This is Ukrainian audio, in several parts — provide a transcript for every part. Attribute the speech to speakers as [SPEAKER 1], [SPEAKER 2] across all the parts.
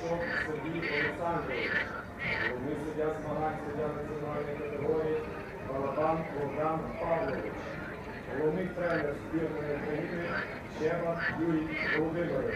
[SPEAKER 1] Чернишов Сергій Олександрович. Головний суддя змагань суддя національної категорії Балабан Богдан Павлович. Головний тренер збірної України Щеба Юрій Володимирович.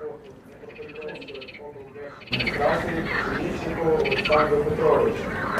[SPEAKER 1] Молоді та спорту Дніпропетровської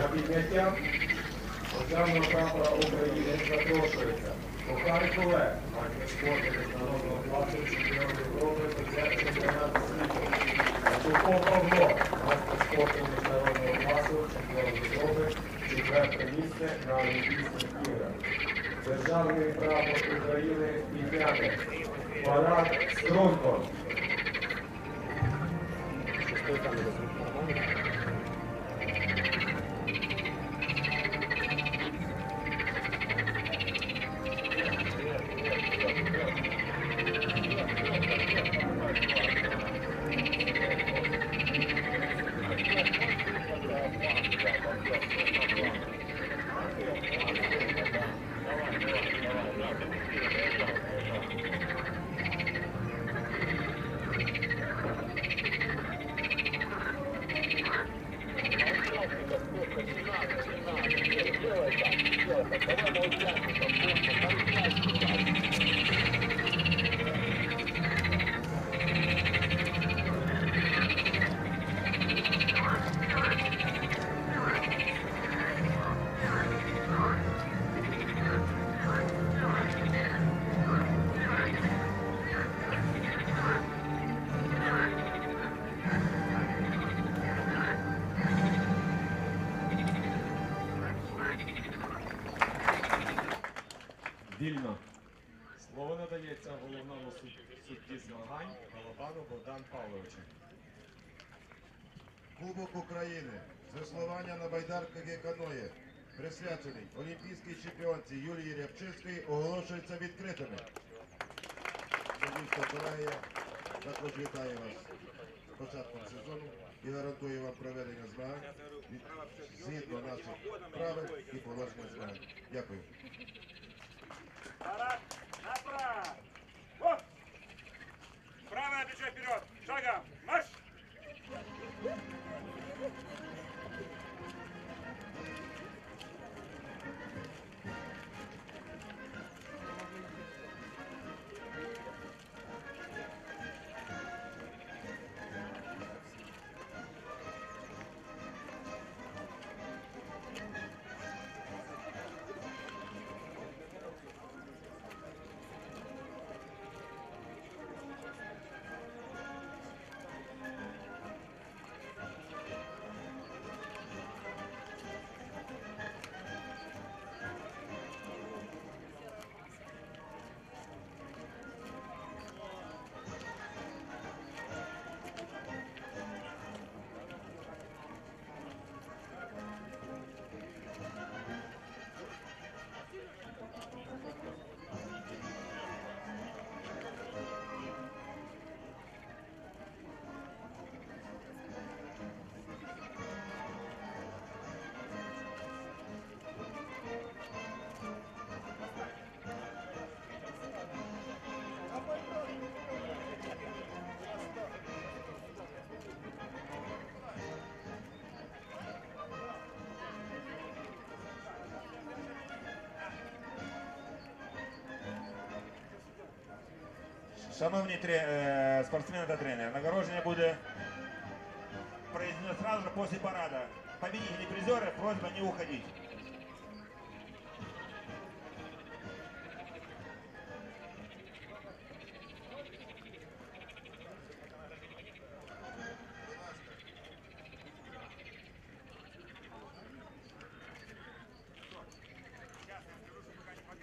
[SPEAKER 1] На підняття державного прапора України запрошується Кохай колег, спорту міжнародного класу, чемпіон Європи, присяг чемпіонат світу. Чуков Павло, спорту міжнародного класу, чемпіон Європи, четверте місце на Олімпійських іграх. Державний прапор України підняти. Парад Струнко. Змагань Балабану Богдан Павловичу.
[SPEAKER 2] Кубок України з веслування на байдарках і каное, присвячений олімпійській чемпіонці Юлії Рябчинської, оголошується відкритими. Колегія також вітає вас з початком сезону і гарантує вам проведення змагань згідно наших правил і положення змагань. Дякую.
[SPEAKER 3] Правая плечо вперед! Шагом! Марш!
[SPEAKER 4] Шановні тре- е, спортсмени та тренери, нагородження буде произведено сразу же после парада. Победители призеры, просьба не уходить.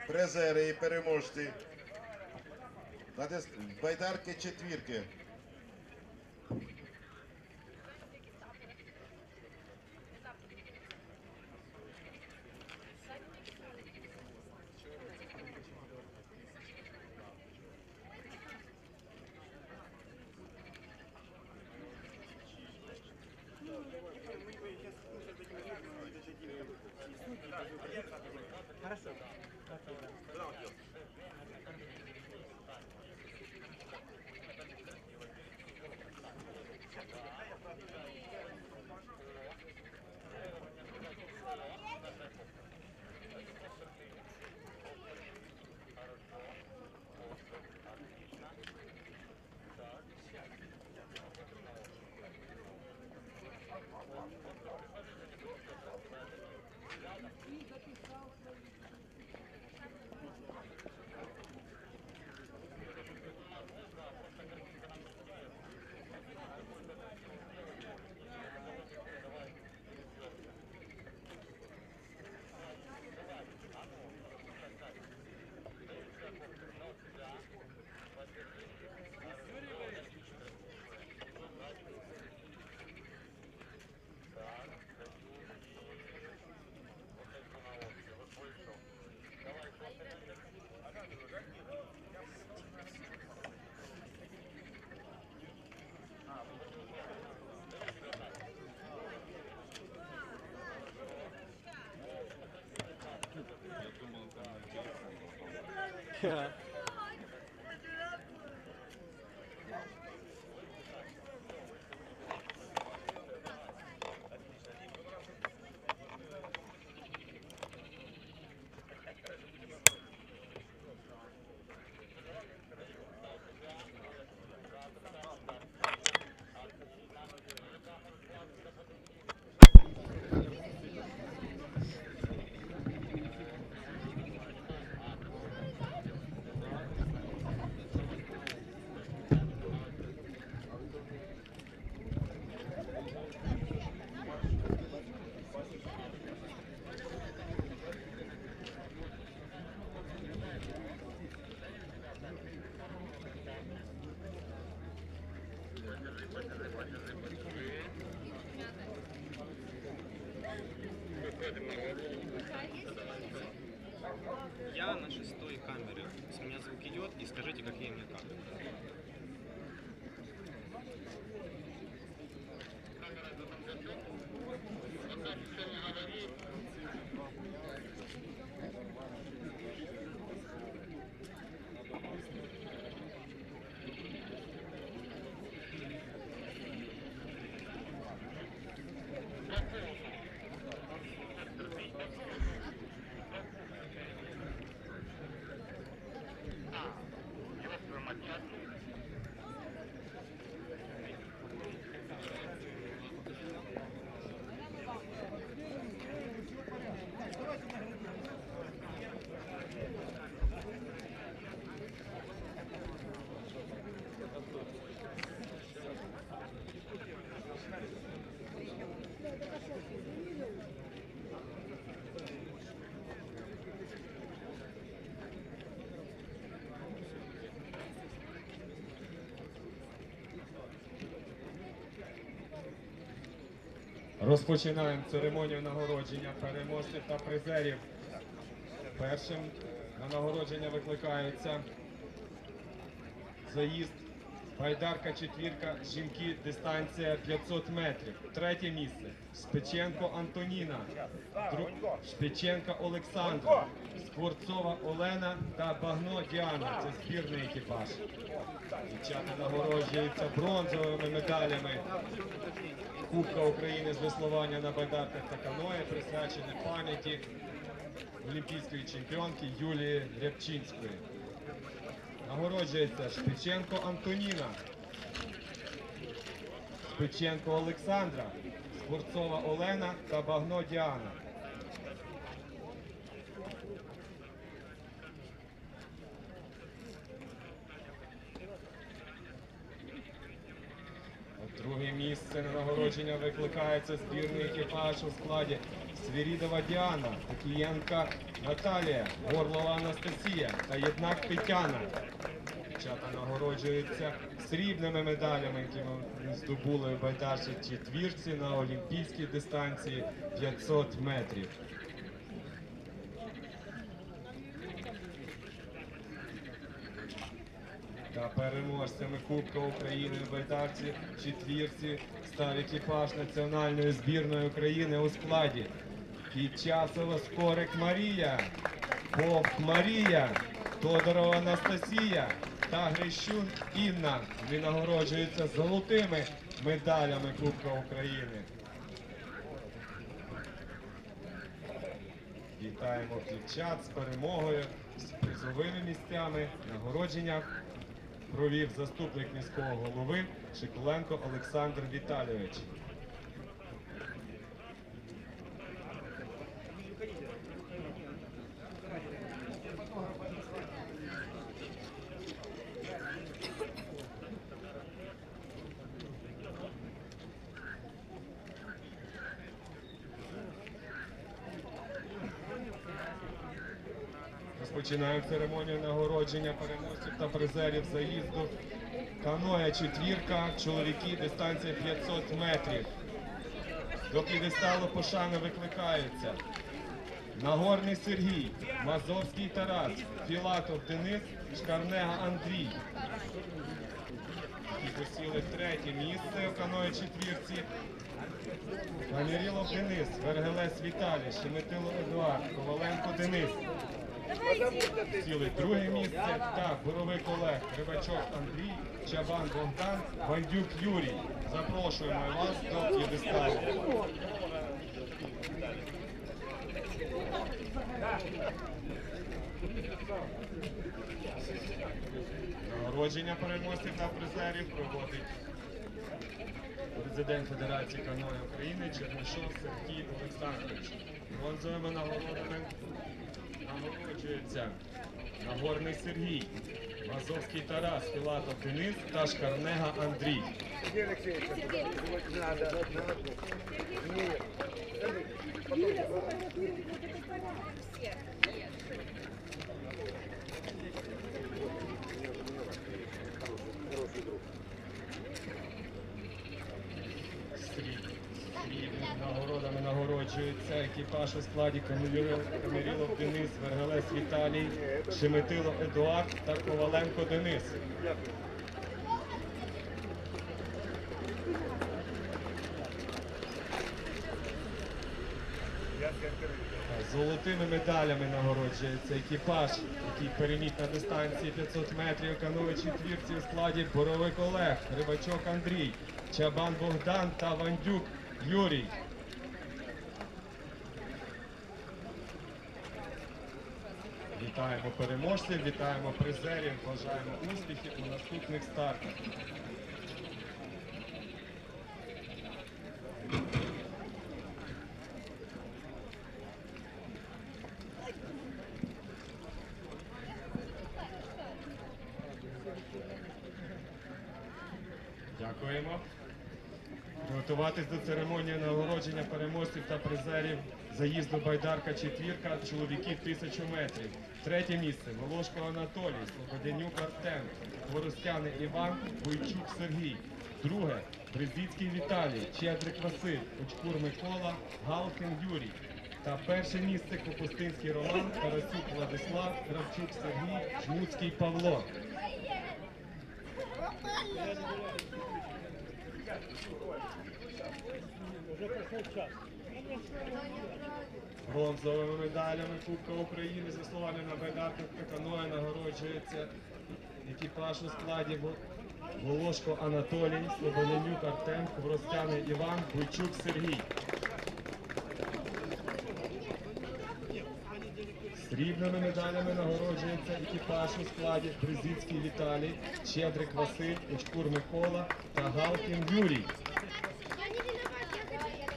[SPEAKER 2] Призери і переможці. Натиск байдарки четвірки.
[SPEAKER 5] Хорошо. yeah.
[SPEAKER 1] Розпочинаємо церемонію нагородження переможців та призерів. Першим на нагородження викликаються заїзд Байдарка четвірка, жінки, дистанція 500 метрів. Третє місце Шпиченко Антоніна, Дру... Шпиченка Олександра, Скворцова Олена та Багно Діана. Це збірний екіпаж. Дівчата нагороджуються бронзовими медалями. Кубка України з веслування на байдарках та каное присвячене пам'яті олімпійської чемпіонки Юлії Рябчинської. Нагороджується Шпиченко Антоніна, Шпиченко Олександра, Скворцова Олена та Багно Діана. Друге місце на нагородження викликається збірний екіпаж у складі Свірідова Діана, Петлієнка Наталія, Горлова Анастасія та Єднак Тетяна. Дівчата нагороджуються срібними медалями, які вони здобули в байдарчій четвірці на олімпійській дистанції 500 метрів. Та переможцями Кубка України байдарці четвірці став екіпаж національної збірної України у складі Кічасова Скорик Марія, Вовк Марія, Тодорова Анастасія та Грищун Інна. Вони нагороджуються золотими медалями Кубка України. Вітаємо дівчат з перемогою, з призовими місцями, нагородження провів заступник міського голови Шикуленко Олександр Віталійович. Розпочинаємо церемонію нагородження переможців та призерів заїзду. Каноя четвірка, чоловіки, дистанція 500 метрів. До п'єдесталу пошани викликаються. Нагорний Сергій, Мазовський Тарас, Філатов Денис, Шкарнега Андрій. І посіли третє місце у каної четвірці. Панірілов Денис, Вергелес Віталій, Шеметило Едуард, Коваленко Денис. Сіли друге місце. Так, Боровик Олег, Рибачок Андрій, Чабан Богдан, Бандюк Юрій. Запрошуємо вас до п'єдесталу. Нагородження переможців та призерів проводить президент Федерації каної України Чернишов Сергій Олександрович. Бронзовими нагородами нагороджується Нагорний Сергій, Мазовський Тарас, Філатов Денис та Шкарнега Андрій. Сергій Срібними нагородами нагороджує екіпаж у складі Камерілов Денис, Вергелес Віталій, Шеметило Едуард та Коваленко Денис. Золотими медалями нагороджується екіпаж, який переміг на дистанції 500 метрів каної четвірці у складі Боровик Олег, Рибачок Андрій, Чабан Богдан та Вандюк Юрій. Вітаємо переможців, вітаємо призерів, бажаємо успіхів у наступних стартах. Дякуємо. Готуватись до церемонії нагородження переможців та призерів заїзду Байдарка четвірка чоловіків тисячу метрів. Третє місце Волошко Анатолій, Слободянюк Артем, Хворостяни Іван, Бойчук Сергій. Друге Брезіцький Віталій, Чедрик Василь, Очкур Микола, Галкин Юрій. Та перше місце Копустинський Роман, Тарасюк Владислав, Кравчук Сергій, Жмуцький Павло. Бронзовими медалями Кубка України заснований на байдарках та нагороджується екіпаж у складі Волошко Анатолій, Слободянюк Артем, Хворостяни Іван, Буйчук Сергій. Срібними медалями нагороджується екіпаж у складі Бризицький Віталій, Щедрик Василь, Очкур Микола та Галкін Юрій.
[SPEAKER 6] Я не виноват, я хотела.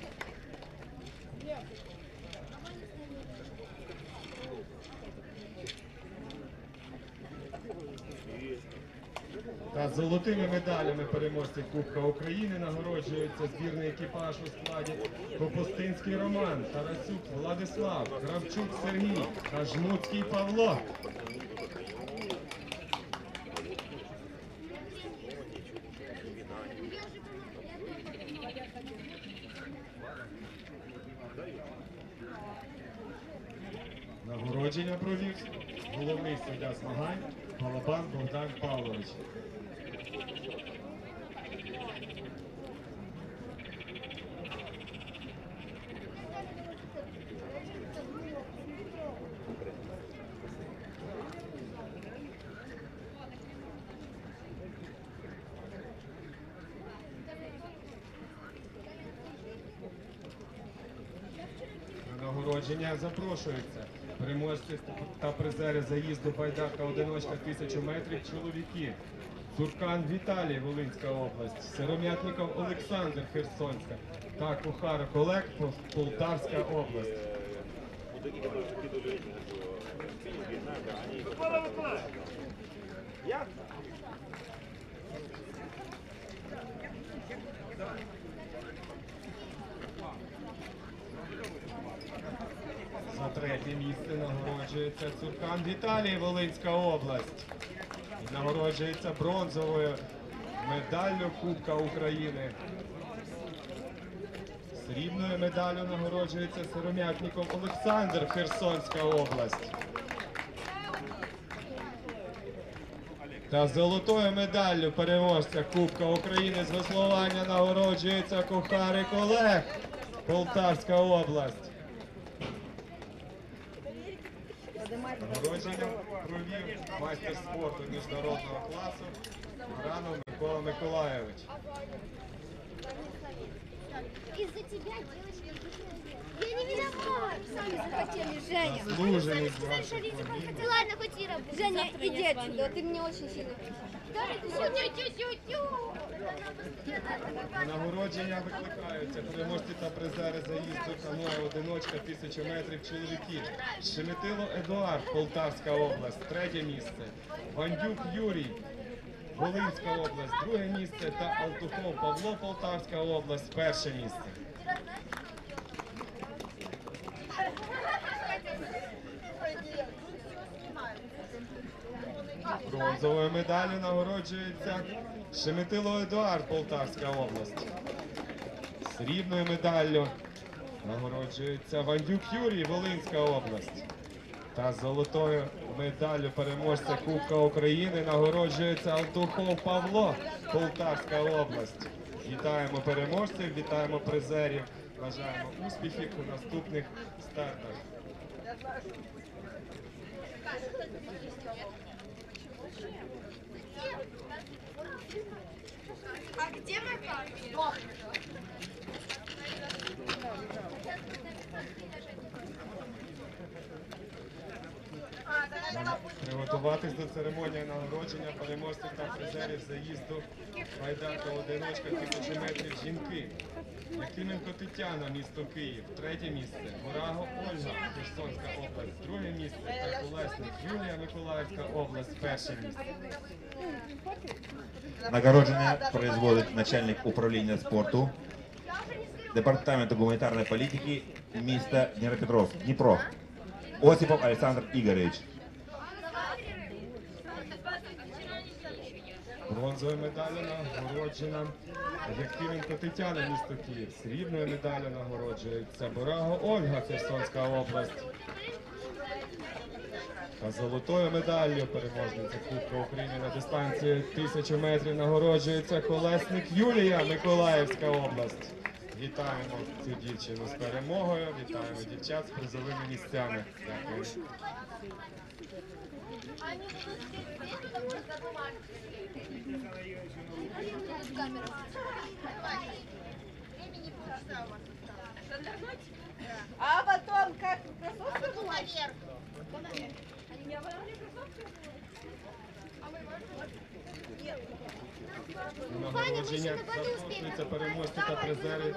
[SPEAKER 1] Та золотими медалями переможців Кубка України нагороджується збірний екіпаж у складі Копустинський Роман, Тарасюк Владислав, Кравчук Сергій та Жмуцький Павло. Нагородження провів головний суддя змагань Балабан Богдан Павлович. На нагородження запрошуються переможці та призери заїзду байдарка одиночка 1000 метрів чоловіки. Туркан Віталій, Волинська область, Сиром'ятников Олександр Херсонська та Кухар Олег Полтавська область. Третє місце нагороджується Цуркан Віталій, Волинська область. Нагороджується бронзовою медаллю Кубка України. Срібною медаллю нагороджується Сиромятников Олександр, Херсонська область. Та золотою медаллю переможця Кубка України з веслування нагороджується Кухарик Олег, Полтавська область. Нагородження провів майстер спорту міжнародного класу Гранов Микола Миколайович.
[SPEAKER 6] Из-за тебя, девочки, я не виноват. Сами захотели, Женя.
[SPEAKER 1] Побед.
[SPEAKER 6] хотите. Ладно, хоть Ира будет. Женя, иди отсюда, ты мне очень сильно. Тю-тю-тю-тю.
[SPEAKER 1] На Нагородження викликаються переможці та призери заїзду каноє одиночка тисяча метрів чоловіків. Шеметило Едуард, Полтавська область, третє місце. Вандюк Юрій, Волинська область, друге місце та Алтухов Павло, Полтавська область, перше місце. Бронзовою медаллю нагороджується Шеметило Едуард, Полтавська область. Срібною медаллю Нагороджується Вандюк Юрій, Волинська область. Та золотою медаллю переможця Кубка України нагороджується Алтухов Павло, Полтавська область. Вітаємо переможців, вітаємо призерів. Бажаємо успіхів у наступних стартах.
[SPEAKER 6] А где мой
[SPEAKER 1] Приготуватись до церемонії нагородження переможців та призерів заїзду Байдарка одиночка тисячі метрів жінки. Якименко Тетяна, місто Київ, третє місце. Мураго Ольга, Херсонська область, друге місце. Та Колесник Юлія, Миколаївська область, перше місце.
[SPEAKER 4] Нагородження производить начальник управління спорту Департаменту гуманітарної політики міста Дніпропетровськ, Дніпро. Осипов Олександр Ігорович.
[SPEAKER 1] Бронзовою медаллю нагороджена Якименко Тетяна, місто Київ. Срібною медаллю нагороджується Бураго Ольга, Херсонська область. Та золотою медаллю переможниця Кубка України на дистанції 1000 метрів нагороджується Колесник Юлія, Миколаївська область. Вітаємо цю дівчину з перемогою, вітаємо дівчат з призовими місцями. Дякую.
[SPEAKER 3] А потом как кроссовки
[SPEAKER 6] осталось. Наверх.
[SPEAKER 3] Не оборвали кроссовки?
[SPEAKER 1] Нагородження запрошуються переможці та призери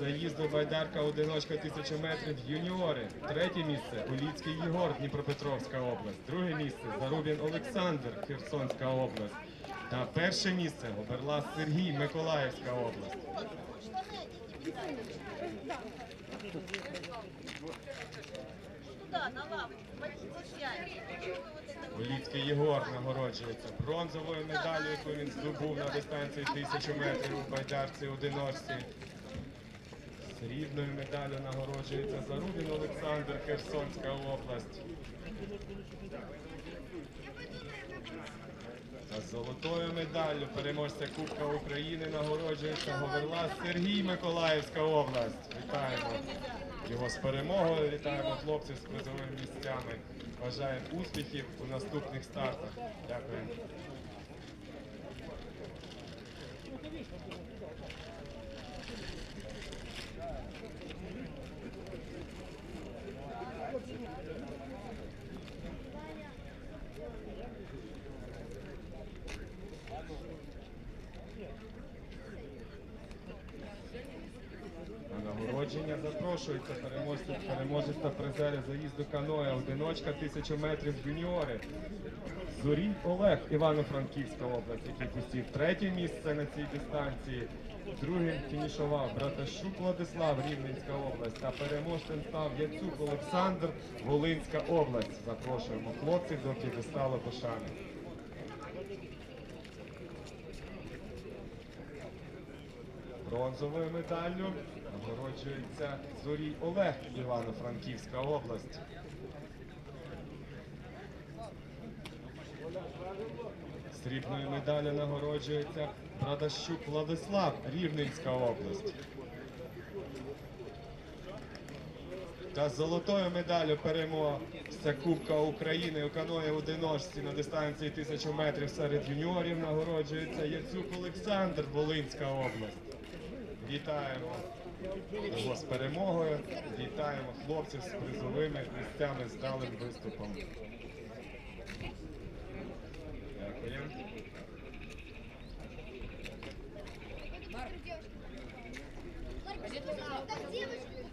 [SPEAKER 1] заїзду Байдарка одиночка 1000 метрів юніори. Третє місце Уліцький Єгор, Дніпропетровська область. Друге місце Зарубін Олександр, Херсонська область. Та перше місце Оберлас Сергій, Миколаївська область. Уліцький Єгор нагороджується бронзовою медаллю, яку він здобув на дистанції 1000 метрів у байдарці одиночці. Срібною медаллю нагороджується Зарубін Олександр, Херсонська область. Та золотою медаллю переможця Кубка України нагороджується Говерлас Сергій Миколаївська область. Вітаємо його з перемогою, вітаємо хлопців з призовими місцями. Бажаємо успіхів у наступних стартах. Дякую. На запрошуються переможці, переможець та призери заїзду каноя одиночка 1000 метрів юніори. Зорій Олег, Івано-Франківська область, який посів третє місце на цій дистанції. Другим фінішував Братащук Владислав, Рівненська область. Та переможцем став Яцюк Олександр, Волинська область. Запрошуємо хлопців до п'єдесталу пошани. Бронзовою медаллю нагороджується Зорій Олег, Івано-Франківська область. Срібною медаллю нагороджується Брадащук Владислав, Рівненська область. Та золотою медаллю переможця Кубка України у каної одиночці на дистанції 1000 метрів серед юніорів нагороджується Яцюк Олександр, Волинська область. Вітаємо його з перемогою, вітаємо хлопців з призовими місцями з далим виступом. Дякую.
[SPEAKER 6] Так девочки.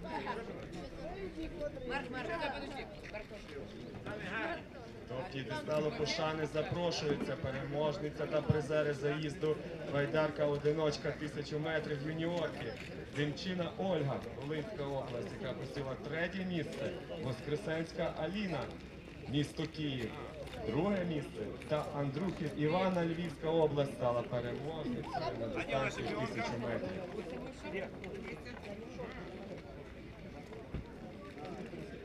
[SPEAKER 1] До п'єдесталу пошани запрошуються переможниця та призери заїзду Байдарка одиночка 1000 метрів юніорки. Демчина Ольга, Волинська область, яка посіла третє місце. Воскресенська Аліна, місто Київ. Друге місце та Андрухів Івана Львівська область стала переможницею на дистанції 1000 метрів.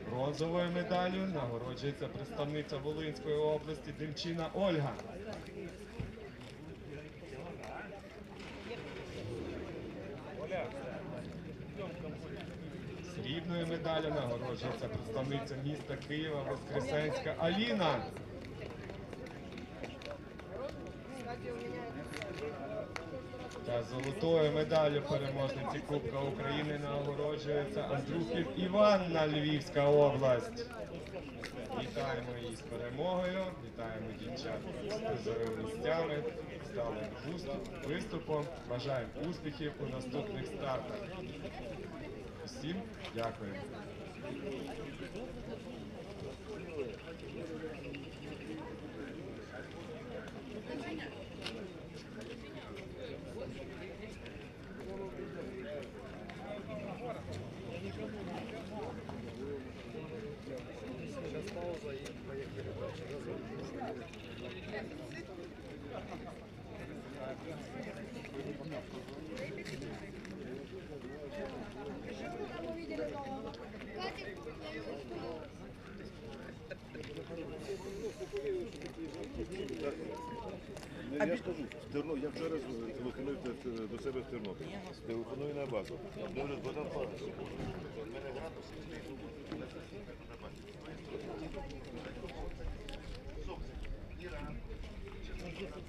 [SPEAKER 1] Бронзовою медаллю нагороджується представниця Волинської області Демчина Ольга. Срібною медаллю нагороджується представниця міста Києва Воскресенська Аліна. Та золотою медаллю переможниці Кубка України нагороджується Андрухів Іванна Львівська область. Вітаємо її з перемогою, вітаємо дівчат з місцями, сталим виступом. Бажаємо успіхів у наступних стартах. Всім дякую.
[SPEAKER 7] Не, я ж кажу, в Терно, я вчора з- телефоную до, себе в Тернопіль. Телефоную на базу. Добре, Богдан Павлович. У мене градус. Thank you.